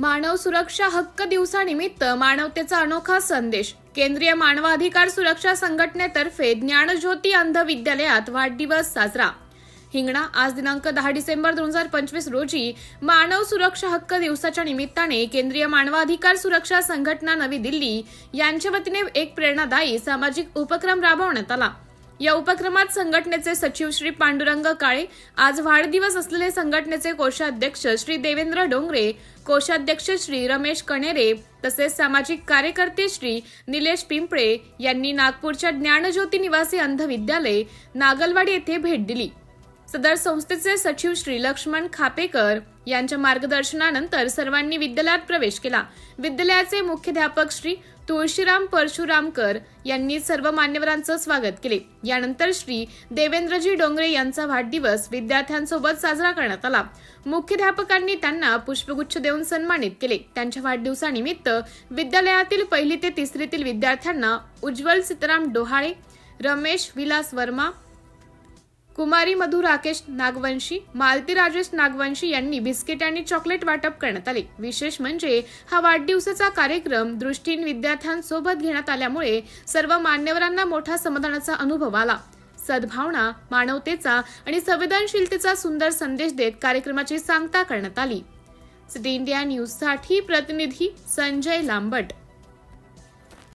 मानव सुरक्षा हक्क दिवसानिमित्त मानवतेचा अनोखा संदेश. केंद्रीय मानवाधिकार सुरक्षा संघटनेतर्फे ज्ञानज्योती अंध विद्यालयात वाढदिवस साजरा. हिंगणा आज दिनांक दहा डिसेंबर दोन हजार पंचवीस रोजी मानव सुरक्षा हक्क दिवसाच्या निमित्ताने केंद्रीय मानवाधिकार सुरक्षा संघटना नवी दिल्ली यांच्या वतीने एक प्रेरणादायी सामाजिक उपक्रम राबवण्यात आला. या उपक्रमात संघटनेचे सचिव श्री पांडुरंग काळे आज वाढदिवस असलेले संघटनेचे कोषाध्यक्ष श्री देवेंद्र डोंगरे कोषाध्यक्ष श्री रमेश कणेरे तसेच सामाजिक कार्यकर्ते श्री निलेश पिंपळे यांनी नागपूरच्या ज्ञानज्योती निवासी अंध विद्यालय नागलवाडी येथे भेट दिली. सदर संस्थेचे सचिव श्री लक्ष्मण खापेकर यांच्या मार्गदर्शनानंतर सर्वांनी विद्यालयात प्रवेश केला. विद्यालयाचे मुख्याध्यापक श्री तुळशीराम परशुरामकर यांनी सर्व मान्यवरांचं स्वागत केले. यानंतर श्री देवेंद्रजी डोंगरे यांचा वाढदिवस विद्यार्थ्यांसोबत साजरा करण्यात आला. मुख्याध्यापकांनी त्यांना पुष्पगुच्छ देऊन सन्मानित केले. त्यांच्या वाढदिवसानिमित्त विद्यालयातील पहिली ते तिसरीतील विद्यार्थ्यांना उज्ज्वल सीताराम डोहाळे रमेश विलास वर्मा कुमारी मधु राकेश नागवंशी मालती राजेश नागवंशी यांनी बिस्किट आणि चॉकलेट वाटप करण्यात आले. विशेष म्हणजे हा वाढदिवसाचा कार्यक्रम दृष्टीन विद्यार्थ्यांसोबत घेण्यात आल्यामुळे सर्व मान्यवरांना मोठा समाधानाचा अनुभव आला. सद्भावना मानवतेचा आणि संवेदनशीलतेचा सुंदर संदेश देत कार्यक्रमाची सांगता करण्यात आली. सिटी इंडिया न्यूजसाठी प्रतिनिधी संजय लांबट.